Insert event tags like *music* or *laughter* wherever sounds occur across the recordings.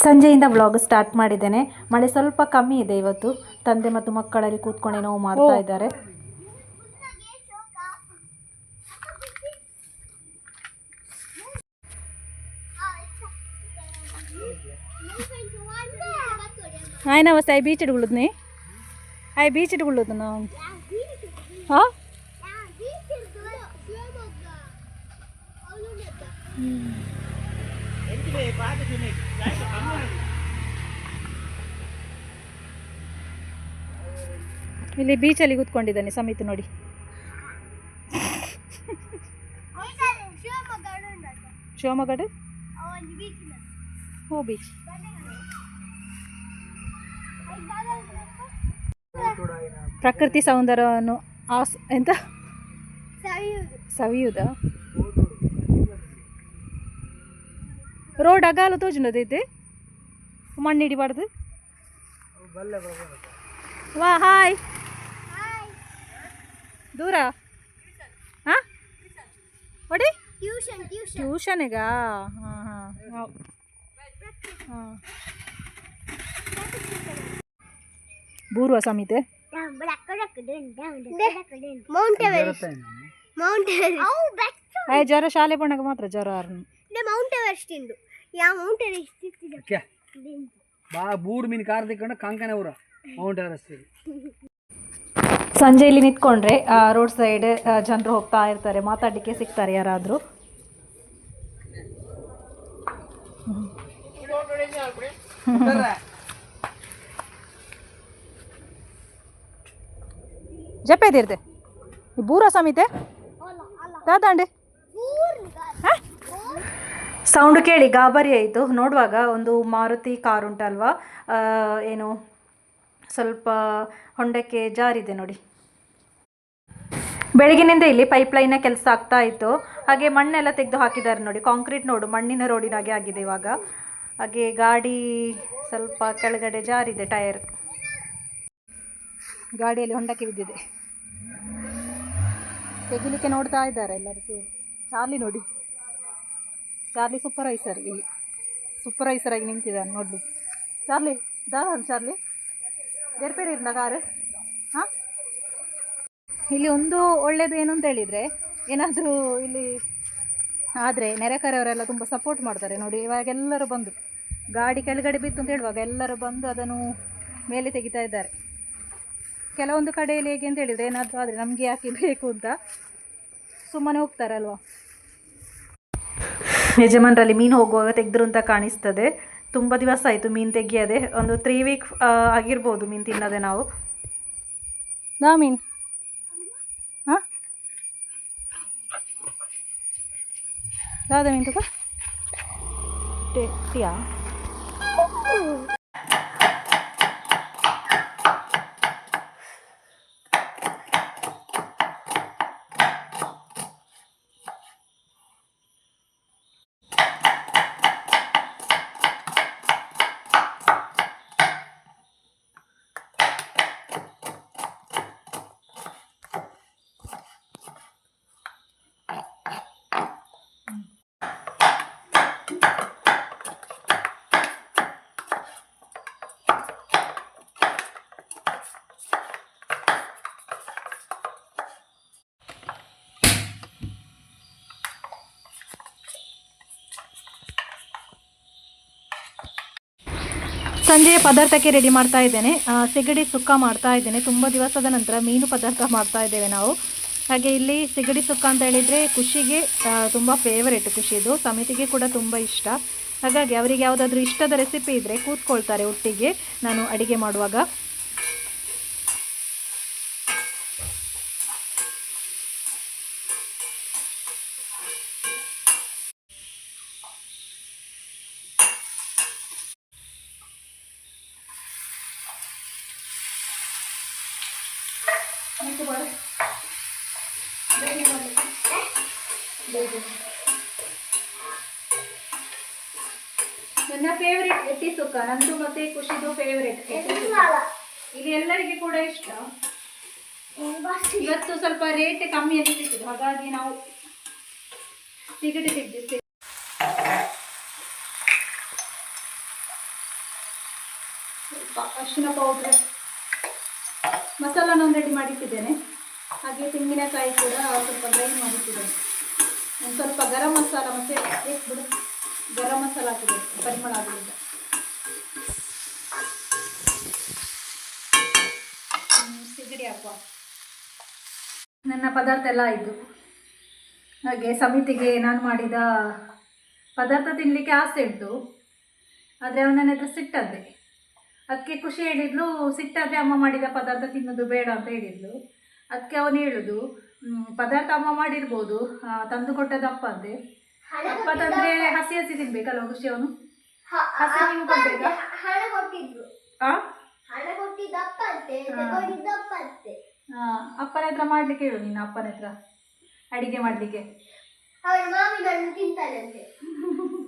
ಸಂಜೆಯಿಂದ vlog start ಮಾಡಿದ್ದೇನೆ. ಮಳೆ ಸ್ವಲ್ಪ ಕಮ್ಮಿ ಇದೆ ಇವತ್ತು. ತಂದೆ ಮತ್ತು ಮಕ್ಕಳಲ್ಲಿ ಕೂತ್ಕೊಂಡು ನೋವು ಮಾಡ್ತಾ ಇದ್ದಾರೆ. ಆಯ್ನವ ಆಯ್ ಬೀಚ್ ಇಟ್ಕೊಳ್ಳೋದ್ನಿ? ಆಯ್ ಬೀಚ್ ಇಟ್ಕೊಳ್ಳೋದು ನಾವು. ಹಾಂ ಇಲ್ಲಿ ಬೀಚಲ್ಲಿ ಕೂತ್ಕೊಂಡಿದ್ದಾನೆ ಸಮಿತಿ ನೋಡಿ. ಶಿವಮೊಗ್ಗಡು ಹೋ ಬೀಚ್ ಪ್ರಕೃತಿ ಸೌಂದರ್ಯವನ್ನು ಆಸ್ ಎಂತ? ಸವಿಯುದ? ರೋಡ್ ಅಗಾಲು ತೋಜುನದೈತೆ ಮಣ್ಣು ಹಿಡಿಬಾರ್ದು ವಾ ಹಾಯ್. ದೂರ? ಹಾಂ? ಹೊಡಿ. ಟ್ಯೂಷನ್ ಟ್ಯೂಷನ್ ಟ್ಯೂಷನಿಗಾ ಹಾಂ. ಹಾಂ. ಹಾಂ. ಬೂರ್ವ ಸಮಿತೆ. ಆಯ್ ಜ್ವರ ಶಾಲೆ ಬಣ್ಣಗೆ ಮಾತ್ರ ಜ್ವರ ಮೌಂಟ್ ಎವರೆಸ್ಟ್ ಯಾ ಮೌಂಟ್ ಬಾ ಬೂರ್ ಮೀನು ಕಾರ್ ತಿಕ್ಕೊಂಡು ಕಂಕನ ಊರ. Mount Everest. ಸಂಜೆ ಇಲ್ಲಿ ನಿಂತ್ಕೊಂಡ್ರೆ ರೋಡ್ ಸೈಡ್ ಜನರು ಹೋಗ್ತಾ ಇರ್ತಾರೆ ಮಾತಾಡಲಿಕ್ಕೆ ಸಿಗ್ತಾರೆ ಯಾರಾದರೂ. *laughs* ಜಪ್ಪೇದಿರ್ದೆ ಬೂರ ಸಮಿತೆ ತಾತಾಂಡೆ ಸೌಂಡ್ ಕೇಳಿ ಗಾಬರಿ ಆಯಿತು ನೋಡುವಾಗ ಒಂದು ಮಾರುತಿ ಕಾರ್ ಉಂಟಲ್ವಾ? ಏನು ಸ್ವಲ್ಪ ಹೊಂಡಕ್ಕೆ ಜಾರಿದೆ ನೋಡಿ. ಬೆಳಗಿನಿಂದ ಇಲ್ಲಿ ಪೈಪ್ಲೈನ್ನ ಕೆಲಸ ಆಗ್ತಾ ಇತ್ತು. ಹಾಗೆ ಮಣ್ಣೆಲ್ಲ ತೆಗೆದು ಹಾಕಿದ್ದಾರೆ ನೋಡಿ. ಕಾಂಕ್ರೀಟ್ ನೋಡು, ಮಣ್ಣಿನ ರೋಡಿನ ಹಾಗೆ ಆಗಿದೆ ಇವಾಗ. ಹಾಗೆ ಗಾಡಿ ಸ್ವಲ್ಪ ಕೆಳಗಡೆ ಜಾರಿದೆ ಟೈರ್. ಗಾಡಿಯಲ್ಲಿ ಹೊಂಡಕ್ಕೆ ಬಿದ್ದಿದೆ. ತೆಗಿಲಿಕ್ಕೆ ನೋಡ್ತಾ ಇದ್ದಾರೆ ಎಲ್ಲರೂ ಸೇರಿ. ಚಾರ್ಲಿ ನೋಡಿ. ಚಾರ್ಲಿ ಸೂಪರ್ವೈಸರ್ ಇಲ್ಲಿ. ಸೂಪರ್ವೈಸರ್ ಆಗಿ ನಿಂತಿದ್ದಾನೆ ನೋಡಲಿ. ಚಾರ್ಲಿ ದಾರ ಚಾರ್ಲಿ. ಬೇರೆ ಇರಲ್ಲ ಕಾರು ಹಾಂ? ಇಲ್ಲಿ ಒಂದು ಒಳ್ಳೆಯದು ಏನು ಅಂತ ಹೇಳಿದರೆ, ಏನಾದರೂ ಇಲ್ಲಿ ಆದರೆ ನೆರೆಕರೆಯವರೆಲ್ಲ ತುಂಬ ಸಪೋರ್ಟ್ ಮಾಡ್ತಾರೆ. ನೋಡಿ ಇವಾಗೆಲ್ಲರೂ ಬಂದು, ಗಾಡಿ ಕೆಳಗಡೆ ಬಿತ್ತು ಅಂತ ಹೇಳುವಾಗ ಎಲ್ಲರೂ ಬಂದು ಅದನ್ನು ಮೇಲೆ ತೆಗಿತಾ ಇದ್ದಾರೆ. ಕೆಲವೊಂದು ಕಡೆಯಲ್ಲಿ ಹೇಗೆ ಅಂತ ಹೇಳಿದರೆ, ಏನಾದರೂ ಆದರೆ ನಮಗೆ ಯಾಕೆ ಬೇಕು ಅಂತ ಸುಮ್ಮನೆ ಹೋಗ್ತಾರಲ್ವ? ಯಜಮಾನರಲ್ಲಿ ಮೀನು ಹೋಗುವಾಗ ತೆಗೆದ್ರು ಅಂತ ಕಾಣಿಸ್ತದೆ. ತುಂಬ ದಿವಸ ಆಯಿತು ಮೀನು ತೆಗಿಯದೆ. ಒಂದು ತ್ರೀ ವೀಕ್ ಆಗಿರ್ಬೋದು ಮೀನು ತಿನ್ನದೆ ನಾವು. ನಾ ಮೀನು? ಯಾವ್ದು ಮೀನು ತುಕ ಟೆಟ್ಟಿಯಾ ಸಂಜೆಯ ಪದಾರ್ಥಕ್ಕೆ ರೆಡಿ ಮಾಡ್ತಾ ಇದ್ದೇನೆ. ಸಿಗಡಿ ಸುಕ್ಕ ಮಾಡ್ತಾ ಇದ್ದೇನೆ. ತುಂಬ ದಿವಸದ ನಂತರ ಮೀನು ಪದಾರ್ಥ ಮಾಡ್ತಾ ಇದ್ದೇವೆ ನಾವು. ಹಾಗೆ ಇಲ್ಲಿ ಸಿಗಡಿ ಸುಕ್ಕ ಅಂತ ಹೇಳಿದರೆ ಖುಷಿಗೆ ತುಂಬ ಫೇವರೇಟ್ ಖುಷಿದು ಸಮಿತಿಗೆ ಕೂಡ ತುಂಬ ಇಷ್ಟ. ಹಾಗಾಗಿ ಅವರಿಗೆ ಯಾವುದಾದ್ರೂ ಇಷ್ಟದ ರೆಸಿಪಿ ಇದ್ದರೆ ಕೂತ್ಕೊಳ್ತಾರೆ ಒಟ್ಟಿಗೆ ನಾನು ಅಡುಗೆ ಮಾಡುವಾಗ. ನನ್ನ ಫೇವ್ರೆಟ್ ಎಟ್ಟಿ ಸುಖ ನಂದು ಮತ್ತೆ ಖುಷಿದು ಫೇವ್ರೆಟ್ ಇದು ಎಲ್ಲರಿಗೆ ಕೂಡ ಇಷ್ಟ. ಇವತ್ತು ಸ್ವಲ್ಪ ರೇಟ್ ಕಮ್ಮಿ ಸಿಕ್ಕಿದೆ ಹಾಗಾಗಿ ನಾವು ಸಿಗಡಿ ಅರ್ಶಿನ ಅರಿಶಿನ ಪೌಡ್ರ್ ಮಸಾಲನ ರೆಡಿ ಮಾಡಿಟ್ಟಿದ್ದೇನೆ. ಹಾಗೆ ತೆಂಗಿನಕಾಯಿ ಕೂಡ ಸ್ವಲ್ಪ ಗ್ರೈಂಡ್ ಮಾಡಿಟ್ಟಿದ್ದೇನೆ. ಒಂದು ಸ್ವಲ್ಪ ಗರಂ ಮಸಾಲ ಮತ್ತು ಎಷ್ಟು ಬಿಡು, ಗರಂ ಮಸಾಲ ಹಾಕಿದೆ, ಪರಿಮಳ ಆಗಲಿಲ್ಲ ಸಿಗಡಿ ಹಾಕುವ. ನನ್ನ ಪದಾರ್ಥ ಎಲ್ಲ ಆಯಿತು. ಹಾಗೆ ಸಮಿತಿಗೆ ನಾನು ಮಾಡಿದ ಪದಾರ್ಥ ತಿನ್ನಲಿಕ್ಕೆ ಆಸೆ ಇತ್ತು ಆದರೆ ಅವನ ಹತ್ರ ಸಿಟ್ಟದ್ದೆ. ಅದಕ್ಕೆ ಖುಷಿ ಹೇಳಿದ್ಲು ಸಿಟ್ಟಾದರೆ ಅಮ್ಮ ಮಾಡಿದ ಪದಾರ್ಥ ತಿನ್ನೋದು ಬೇಡ ಅಂತ ಹೇಳಿದ್ಲು. ಅದಕ್ಕೆ ಅವನು ಹೇಳುದು ಪದಾರ್ಥ ಅಮ್ಮ ಮಾಡಿರ್ಬೋದು ತಂದು ಕೊಟ್ಟದ್ದು ಅಪ್ಪ ಅಂದೆ ಅಪ್ಪ ತಂದ್ರೆ ಹಸಿ ಹಸಿ ತಿನ್ಬೇಕಲ್ವ ಖುಷಿ ಅವನು? ಹಸಿ ಕೊಡ್ಬೇಕಾ? ಅಪ್ಪನ ಹತ್ರ ಮಾಡ್ಲಿಕ್ಕೆ ಹೇಳು ನೀನು ಅಪ್ಪನ ಹತ್ರ. ಅಡಿಗೆ ಮಾಡ್ಲಿಕ್ಕೆ.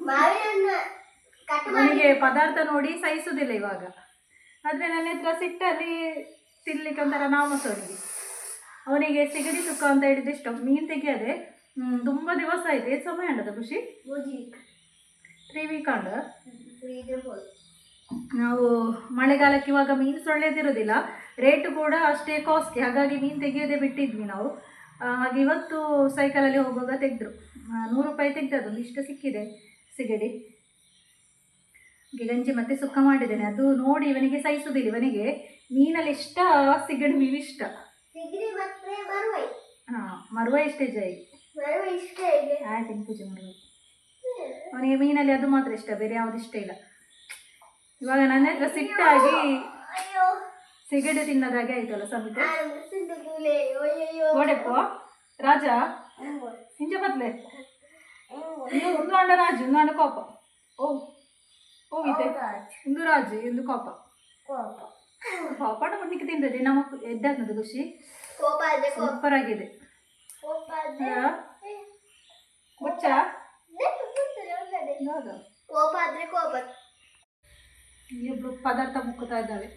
ಮಾವಿನ ಕಟ್ *laughs* ಪದಾರ್ಥ ನೋಡಿ ಸಹಿಸುದಿಲ್ಲ ಇವಾಗ. ಆದರೆ ನನ್ನ ಹತ್ರ ಸಿಟ್ಟಲ್ಲಿ ತಿನ್ಲಿಕ್ಕೆ ಒಂಥರ ನಾಮಸ ಅವನಿಗೆ ಅವನಿಗೆ ಸಿಗಡಿ ಸುಕ್ಕ ಅಂತ ಹೇಳಿದ್ರೆ ಇಷ್ಟ. ಮೀನು ತೆಗಿಯದೆ ತುಂಬ ದಿವಸ ಆಯ್ತು ಎಷ್ಟು ಸಮಯ ಉಂಟದ ಖುಷಿ? ತ್ರೀ ವೀಕ್ ಅಂಡ ನಾವು ಮಳೆಗಾಲಕ್ಕೆ ಇವಾಗ ಮೀನು ಸೊಳ್ಳೆದಿರೋದಿಲ್ಲ ರೇಟು ಕೂಡ ಅಷ್ಟೇ ಕಾಸ್ಟ್ಲಿ ಹಾಗಾಗಿ ಮೀನು ತೆಗೆಯೋದೇ ಬಿಟ್ಟಿದ್ವಿ ನಾವು. ಹಾಗೆ ಇವತ್ತು ಸೈಕಲಲ್ಲಿ ಹೋಗುವಾಗ ತೆಗೆದ್ರು. ನೂರು ರೂಪಾಯಿ ತೆಗ್ದದ್ದು ಒಂದು ಇಷ್ಟು ಸಿಕ್ಕಿದೆ ಸಿಗಡಿ. ಹಾಗೆ ಗಂಜಿ ಮತ್ತೆ ಸುಕ್ಕ ಮಾಡಿದ್ದೇನೆ. ಅದು ನೋಡಿ ಇವನಿಗೆ ಸಹಿಸುವುದಿಲ್ಲ ಇವನಿಗೆ ಮೀನಲ್ಲಿ ಇಷ್ಟ ಸಿಗಡಿ ಮೀನು ಇಷ್ಟ. ಮರುವೈ ಹಾಂ ಮರುವ ಇಷ್ಟೇ ಜೈ ಆಯ್ತು ಪೂಜೆ ಅವನಿಗೆ ಮೀನಲ್ಲಿ ಅದು ಮಾತ್ರ ಇಷ್ಟ ಬೇರೆ ಯಾವ್ದು ಇಷ್ಟ ಇಲ್ಲ. ಇವಾಗ ನನ್ನ ಹತ್ರ ಸಿಟ್ಟಾಗಿ ಸಿಗಡಿ ತಿನ್ನೋದಾಗೆ ಆಯ್ತಲ್ಲ ಸಮಿತ? ಗೋಡೆಪ್ಪ ರಾಜ ಹಿಂಜೆ ಬದ್ಲೆ. ಒಂದು ಅಂಡ ರಾಜು ಒಂದು ಅಂಡ ಕೋಪ. ಓ. ಓ ಒಂದು ಇಂದು ರಾಜು ಒಂದು ಕೋಪ. ಕೋಪ. ಪಾಪಾಟ ಮಾಡ್ಲಿಕ್ಕೆ ತಿಂದದೆ ನಮ್ಮ ಎದ್ದಾಗ್ನದು ಖುಷಿ. ಕೋಪ ಆದ್ರೆ ಕೋಪ. ಸೂಪರ್ ಆಗಿದೆ. ಕೋಪ ಹಾ? ಮುಚ್ಚ ಕೋಪ. ಆದ್ರೆ ಕೋಪ. ಇಬ್ಬಳು ಪದಾರ್ಥ ಮುಕ್ಕುತ್ತಾ ಇದ್ದಾಳೆ.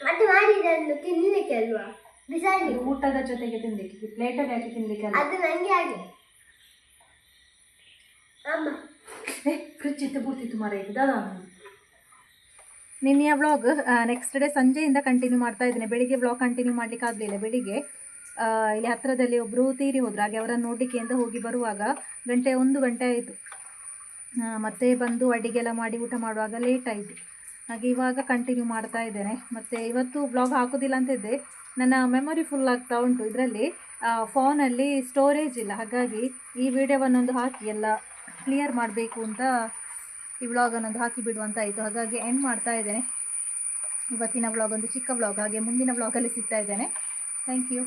ಮತ್ತೆ ಮಾಡಿದನ್ನು ತಿನ್ಲಿಕ್ಕೆ ಅಲ್ವಾ? ಬಿಸಾಡಿ. ಊಟದ ಜೊತೆಗೆ ತಿನ್ಲಿಕ್ಕೆ ಪ್ಲೇಟಲ್ಲಿ ಹಾಕಿ ತಿನ್ಲಿಕ್ಕೆ ಅದು ನನಗೆ ಆಗಿದೆ ಫ್ರಿಜ್ ಮರ ನಿನ್ನೆಯ ವ್ಲಾಗ್ ನೆಕ್ಸ್ಟ್ ಡೇ ಸಂಜೆಯಿಂದ ಕಂಟಿನ್ಯೂ ಮಾಡ್ತಾ ಇದ್ದೇನೆ ಬೆಳಿಗ್ಗೆ ವ್ಲಾಗ್ ಕಂಟಿನ್ಯೂ ಮಾಡ್ಲಿಕ್ಕೆ ಆಗಲಿಲ್ಲ ಬೆಳಿಗ್ಗೆ ಇಲ್ಲಿ ಹತ್ತಿರದಲ್ಲಿ ಒಬ್ಬರು ತೀರಿ ಹೋದ್ರು ಹಾಗೆ ಅವರನ್ನು ನೋಡಲಿಕ್ಕೆ ಅಂತ ಹೋಗಿ ಬರುವಾಗ ಗಂಟೆ ಒಂದು ಗಂಟೆ ಆಯಿತು ಮತ್ತೆ ಬಂದು ಅಡಿಗೆ ಎಲ್ಲ ಮಾಡಿ ಊಟ ಮಾಡುವಾಗ ಲೇಟ್ ಆಯಿತು ಹಾಗೆ ಇವಾಗ ಕಂಟಿನ್ಯೂ ಮಾಡ್ತಾ ಇದ್ದೇನೆ ಮತ್ತು ಇವತ್ತು ಬ್ಲಾಗ್ ಹಾಕೋದಿಲ್ಲ ಅಂತಿದ್ದೆ ನನ್ನ ಮೆಮೊರಿ ಫುಲ್ ಆಗ್ತಾ ಉಂಟು ಇದರಲ್ಲಿ ಫೋನಲ್ಲಿ ಸ್ಟೋರೇಜ್ ಇಲ್ಲ ಹಾಗಾಗಿ ಈ ವಿಡಿಯೋವನ್ನೊಂದು ಹಾಕಿ ಎಲ್ಲ ಕ್ಲಿಯರ್ ಮಾಡಬೇಕು ಅಂತ ಈ ವ್ಲಾಗನ್ನೊಂದು ಹಾಕಿ ಬಿಡುವಂತ ಆಯಿತು. ಹಾಗಾಗಿ ಎಂಡ್ ಮಾಡ್ತಾ ಇದ್ದೇನೆ. ಇವತ್ತಿನ ವ್ಲಾಗ್ ಒಂದು ಚಿಕ್ಕ ವ್ಲಾಗ್ ಹಾಗೆ ಮುಂದಿನ ವ್ಲಾಗಲ್ಲಿ ಸಿಗ್ತಾ ಇದ್ದೇನೆ. Thank you